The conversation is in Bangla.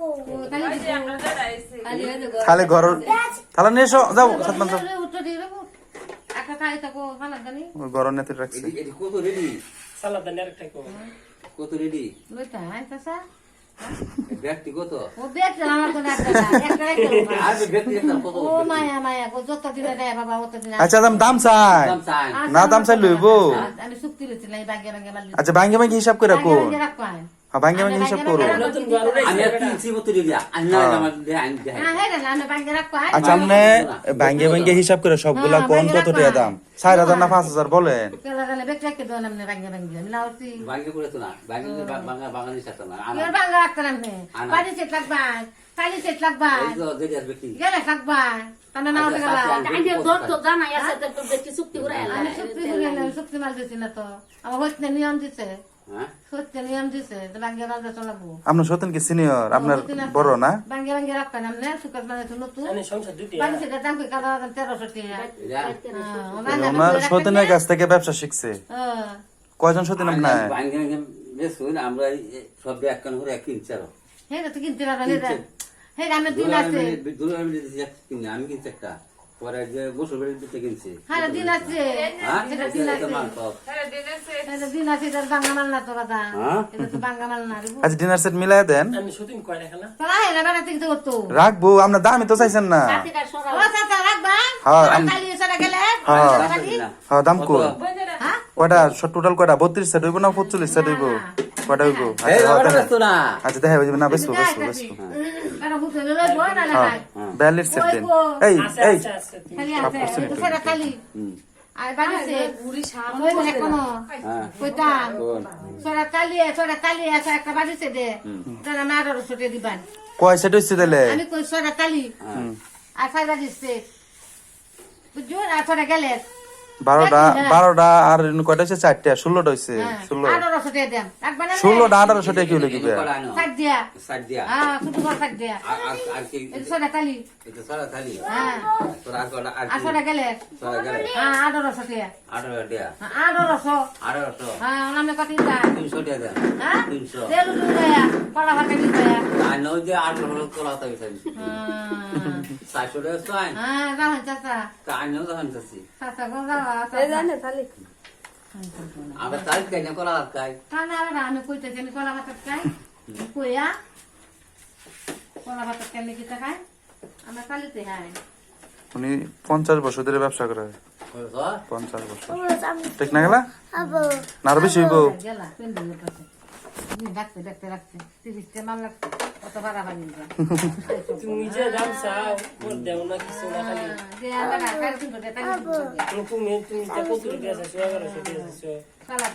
আমরা যে ঘর- তাহলে নিয়ে এসো যাও সাতমান যাও। ঘর নেতে রাখছি। কত রেডি সালাদ দেন আরেকটা কত রেডি লইতা আইতাছা ব্যক্তি কত? ও আমার ব্যক্তি অত দিনে আচ্ছা দাম দাম চাই। না দাম চাই। লইব আচ্ছা ভাঙ্গে ভাঙ্গে হিসাব করে হ্যাঁ ভাঙ্গে ভাঙ্গে হিসাব করো। আচ্ছা আপনি ভাঙ্গে ভাঙ্গে হিসাব করে সবগুলা কোন কত টাকা দাম? চার হাজার না পাঁচ হাজার বলেন। চুক্তি মাল দিছি না তো। আমার নিয়ম দিছে। হ্যাঁ? আপনার সতেন কি সিনিয়র? আপনার বড় না? মানে এটা ওনার সতেনের কাছ থেকে ব্যবসা শিখছে। কয়জন সতেন আপনার? আমরা সব করে এক কিনছি আরও। হ্যাঁ তো কিনতে পারবেন হ্যাঁ আমি দিন আছে। আমি কিনছি একটা। পরে যে গোসল বেড়ে দিতে কিনছি হ্যাঁ দিন আছে। হ্যাঁ? এটা দিন আছে। হ্যাঁ। এটা দিন আছে এটা মাল না তো দাদা হ্যাঁ? এটা তো বাঙ্গা মাল না রে আচ্ছা ডিনার সেট মিলাই দেন। আমি শুটিং কয় না খেলা হ্যাঁ থেকে করতো। রাখব আপনার দামই তো চাইছেন না। ও চাচা রাখবা। হ্যাঁ, আম- সারা গেলে। হ্যাঁ। হ্যাঁ দাম কো হ্যাঁ? কয়টা? টোটাল কয়টা? বত্রিশ সেট হইব না পঁচল্লিশ সেট হইব? কয়টা হইব? আচ্ছা হ্যাঁ, আচ্ছা দেখা যাবে না বেসবো বেসবো বেসবো বেড়া বুঝতে লই বই না হ্যাঁ লাগাই সেট দেন। এই এই। আছে খালি আছে। এটা খালি। আর বাড়িছে বুড়ি সাপ ওই মানে কোনো হ্যাঁ। সরা কালিয়ে সরা কালিয়ে আছে একটা বাড়িছে দে। তারা মা আরও ছুটে দিবান। কয় সেট হইছে তাহলে? আমি কই সরা কালি হ্যাঁ। আর সাইডা দিচ্ছে বুঝছ? আর সরা গেলে বারোটা হ্যাঁ। বারোটা আর কয়টা হইছে চারটা ষোলোটা ষোলো। দেন। রাখবা না ষোলোটা আঠারোশো টাকা কিলো সাইড দিয়া। হ্যাঁ। হ্যাঁ? হ্যাঁ আঠারোশো। তেলু যে আঠারোশো তোলা হতে গেছে। হ্যাঁ চারশো টাকা চাই। হ্যাঁ রাহুল চাচা তা আমিও তখন চাচ্ছি। চাচা গো যাওয়া এই জানে তাহলে আমরা তারিখ খাই কলা হাত খাই। কলা ভাত খাই কইয়া কলা ভাত খাইলে কি খাই আমরা কালিতে খাই উনি পঞ্চাশ বছর ধরে ব্যবসা করে। পঞ্চাশ বছর। ঠিক না গেলা? না আরও বেশি হইব। ডাকতে ডাকতে রাখতে তিরিশটা মাল লাগছে। কত ভাড়া বাড়ি তুমি যে দাম চাও ওর দেও না কিছু না খালি। তুমি তুমি কত দিয়েছ কালা